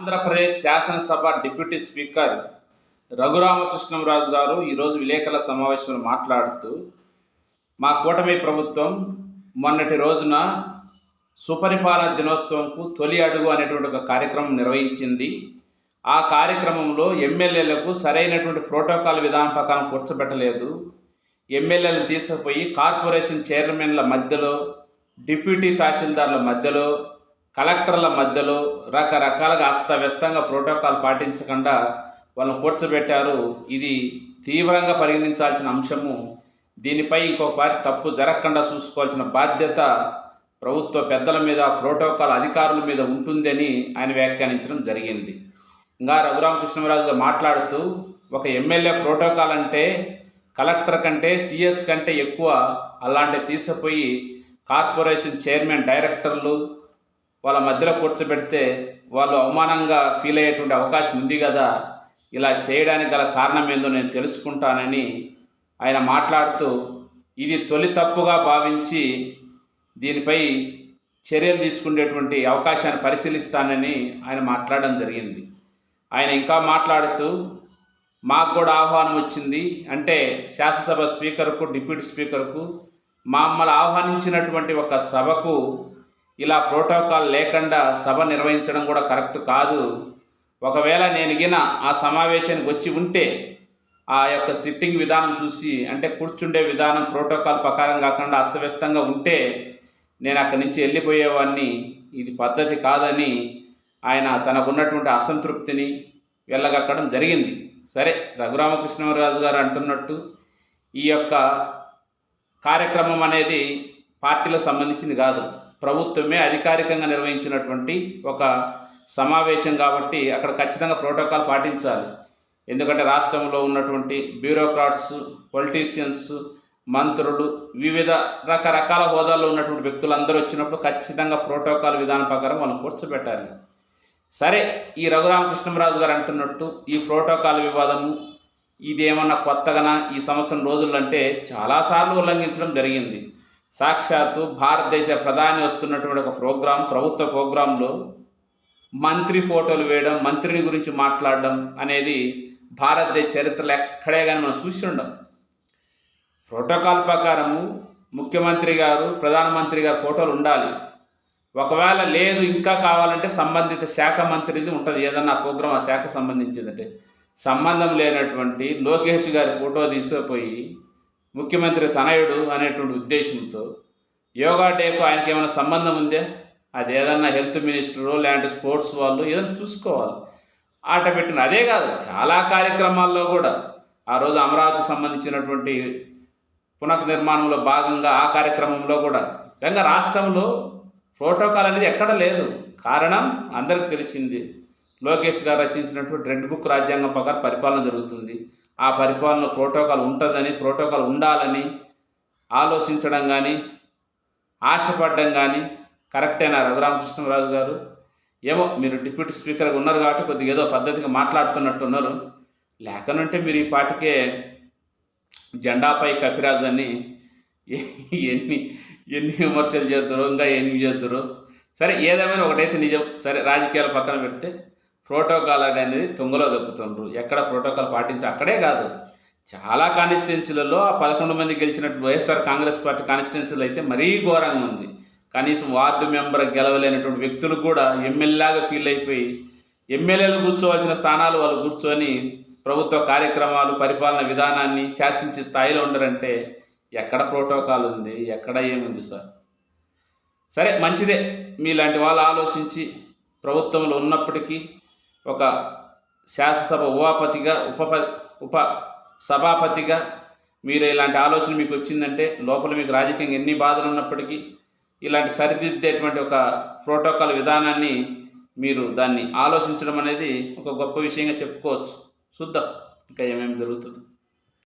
ఆంధ్రప్రదేశ్ శాసనసభ deputy speaker Raghurama Krishnam Raju గారు ఈరోజు విలేకరుల సమావేశంలో మాట్లాడుతూ మా కూటమి ప్రభుత్వం మొన్నటి రోజున సుపరిపాలన దినోత్సవంకు తొలి అడుగు అనేటువంటి ఒక కార్యక్రమం నిర్వహించింది. ఆ కార్యక్రమంలో ఎమ్మెల్యేలకు సరైనటువంటి ప్రోటోకాల్ విధానం ప్రకారం కూర్చోబెట్టలేదు. ఎమ్మెల్యేలను తీసుకుపోయి కార్పొరేషన్ చైర్మన్ల మధ్యలో డిప్యూటీ తహసీల్దార్ల మధ్యలో కలెక్టర్ల మధ్యలో రకరకాలుగా అస్తవ్యస్తంగా ప్రోటోకాల్ పాటించకుండా వాళ్ళని కూర్చోబెట్టారు. ఇది తీవ్రంగా పరిగణించాల్సిన అంశము. దీనిపై ఇంకొకసారి తప్పు జరగకుండా చూసుకోవాల్సిన బాధ్యత ప్రభుత్వ పెద్దల మీద ప్రోటోకాల్ అధికారుల మీద ఉంటుందని ఆయన వ్యాఖ్యానించడం జరిగింది. ఇంకా రఘురామకృష్ణరాజు మాట్లాడుతూ ఒక ఎమ్మెల్యే ప్రోటోకాల్ అంటే కలెక్టర్ కంటే సిఎస్ కంటే ఎక్కువ అలాంటివి తీసుకుపోయి కార్పొరేషన్ చైర్మన్ డైరెక్టర్లు వాళ్ళ మధ్యలో కూర్చోబెడితే వాళ్ళు అవమానంగా ఫీల్ అయ్యేటువంటి అవకాశం ఉంది కదా? ఇలా చేయడానికి గల కారణం ఏందో నేను తెలుసుకుంటానని ఆయన మాట్లాడుతూ ఇది తొలి తప్పుగా భావించి దీనిపై చర్యలు తీసుకునేటువంటి అవకాశాన్ని పరిశీలిస్తానని ఆయన మాట్లాడడం జరిగింది. ఆయన ఇంకా మాట్లాడుతూ మాకు కూడా ఆహ్వానం వచ్చింది. అంటే శాసనసభ స్పీకర్కు డిప్యూటీ స్పీకర్కు మమ్మల్ని ఆహ్వానించినటువంటి ఒక సభకు ఇలా ప్రోటోకాల్ లేకుండా సభ నిర్వహించడం కూడా కరెక్ట్ కాదు. ఒకవేళ నేను గిన ఆ సమావేశానికి వచ్చి ఉంటే ఆ యొక్క సిట్టింగ్ విధానం చూసి అంటే కూర్చుండే విధానం ప్రోటోకాల్ ప్రకారం కాకుండా అస్తవ్యస్తంగా ఉంటే నేను అక్కడి నుంచి వెళ్ళిపోయేవాడిని. ఇది పద్ధతి కాదని ఆయన తనకున్నటువంటి అసంతృప్తిని వెళ్ళగక్కడం జరిగింది. సరే రఘురామకృష్ణరాజు గారు అంటున్నట్టు ఈ యొక్క కార్యక్రమం అనేది పార్టీలకు సంబంధించింది కాదు. ప్రభుత్వమే అధికారికంగా నిర్వహించినటువంటి ఒక సమావేశం కాబట్టి అక్కడ ఖచ్చితంగా ప్రోటోకాల్ పాటించాలి. ఎందుకంటే రాష్ట్రంలో ఉన్నటువంటి బ్యూరోక్రాట్స్ పొలిటీషియన్స్ మంత్రులు వివిధ రకరకాల హోదాల్లో ఉన్నటువంటి వ్యక్తులందరూ వచ్చినప్పుడు ఖచ్చితంగా ప్రోటోకాల్ విధానం ప్రకారం వాళ్ళు కూర్చోబెట్టాలి. సరే ఈ రఘురామకృష్ణరాజు గారు అంటున్నట్టు ఈ ప్రోటోకాల్ వివాదము ఇది ఏమన్నా కొత్తగా ఈ సంవత్సరం రోజులు అంటే చాలాసార్లు ఉల్లంఘించడం జరిగింది. సాక్షాత్తు భారతదేశ ప్రధాని వస్తున్నటువంటి ఒక ప్రోగ్రాం ప్రభుత్వ ప్రోగ్రాంలో మంత్రి ఫోటోలు వేయడం మంత్రిని గురించి మాట్లాడడం అనేది భారతదేశ చరిత్రలో ఎక్కడే కానీ మనం చూసి ఉండం. ప్రోటోకాల్ ప్రకారము ముఖ్యమంత్రి గారు ప్రధానమంత్రి గారు ఫోటోలు ఉండాలి. ఒకవేళ లేదు ఇంకా కావాలంటే సంబంధిత శాఖ మంత్రిది ఉంటుంది. ఏదన్నా ప్రోగ్రామ్ ఆ శాఖ సంబంధించిందంటే సంబంధం లేనటువంటి లోకేష్ గారి ఫోటో తీసుకుపోయి ముఖ్యమంత్రి తనయుడు అనేటువంటి ఉద్దేశంతో యోగా డేకు ఆయనకి ఏమైనా సంబంధం ఉందే? అది ఏదన్నా హెల్త్ మినిస్టరు లేదంటే స్పోర్ట్స్ వాళ్ళు ఏదైనా చూసుకోవాలి. ఆట పెట్టిన అదే కాదు చాలా కార్యక్రమాల్లో కూడా ఆ రోజు అమరావతికి సంబంధించినటువంటి పునర్నిర్మాణంలో భాగంగా ఆ కార్యక్రమంలో కూడా నిజంగా రాష్ట్రంలో ప్రోటోకాల్ అనేది ఎక్కడ లేదు. కారణం అందరికి తెలిసింది. లోకేష్ గారు రచించినటువంటి రెడ్ బుక్ రాజ్యాంగం ప్రకారం పరిపాలన జరుగుతుంది. ఆ పరిపాలన ప్రోటోకాల్ ఉంటుందని ప్రోటోకాల్ ఉండాలని ఆలోచించడం కానీ ఆశపడడం కానీ కరెక్టేనా రఘురామకృష్ణరాజు గారు. ఏమో మీరు డిప్యూటీ స్పీకర్గా ఉన్నారు కాబట్టి కొద్దిగా ఏదో పద్ధతిగా మాట్లాడుతున్నట్టు ఉన్నారు లేకనంటే మీరు ఈ పాటికే జెండాపై కపిరాజు అని ఎన్ని ఎన్ని విమర్శలు చేద్దరు ఇంకా ఎన్ని చేద్దరు. సరే ఏదేమైనా ఒకటైతే నిజం. సరే రాజకీయాల పక్కన పెడితే ప్రోటోకాల్ అనేది తుంగలో దొక్కుతుండ్రు. ఎక్కడ ప్రోటోకాల్ పాటించి అక్కడే కాదు. చాలా కాన్స్టిట్యున్సీలలో ఆ పదకొండు మంది గెలిచినట్టు వైఎస్ఆర్ కాంగ్రెస్ పార్టీ కాన్స్టిట్యున్సీలు అయితే మరీ ఘోరంగా ఉంది. కనీసం వార్డు మెంబర్ గెలవలేనటువంటి వ్యక్తులు కూడా ఎమ్మెల్యేలాగా ఫీల్ అయిపోయి ఎమ్మెల్యేలు కూర్చోవలసిన స్థానాలు వాళ్ళు కూర్చొని ప్రభుత్వ కార్యక్రమాలు పరిపాలన విధానాన్ని శాసించే స్థాయిలో ఉండరంటే ఎక్కడ ప్రోటోకాల్ ఉంది? ఎక్కడ ఏముంది సార్? సరే మంచిదే. మీలాంటి వాళ్ళు ఆలోచించి ప్రభుత్వంలో ఉన్నప్పటికీ ఒక శాసనసభ ఉపాపతిగా ఉప ఉప సభాపతిగా మీరు ఇలాంటి ఆలోచన మీకు వచ్చిందంటే లోపల మీకు రాజకీయంగా ఎన్ని బాధలు ఉన్నప్పటికీ ఇలాంటి సరిదిద్దేటువంటి ఒక ప్రోటోకాల్ విధానాన్ని మీరు దాన్ని ఆలోచించడం అనేది ఒక గొప్ప విషయంగా చెప్పుకోవచ్చు. చూద్దాం. ఇంకా ఏమేమి జరుగుతుంది?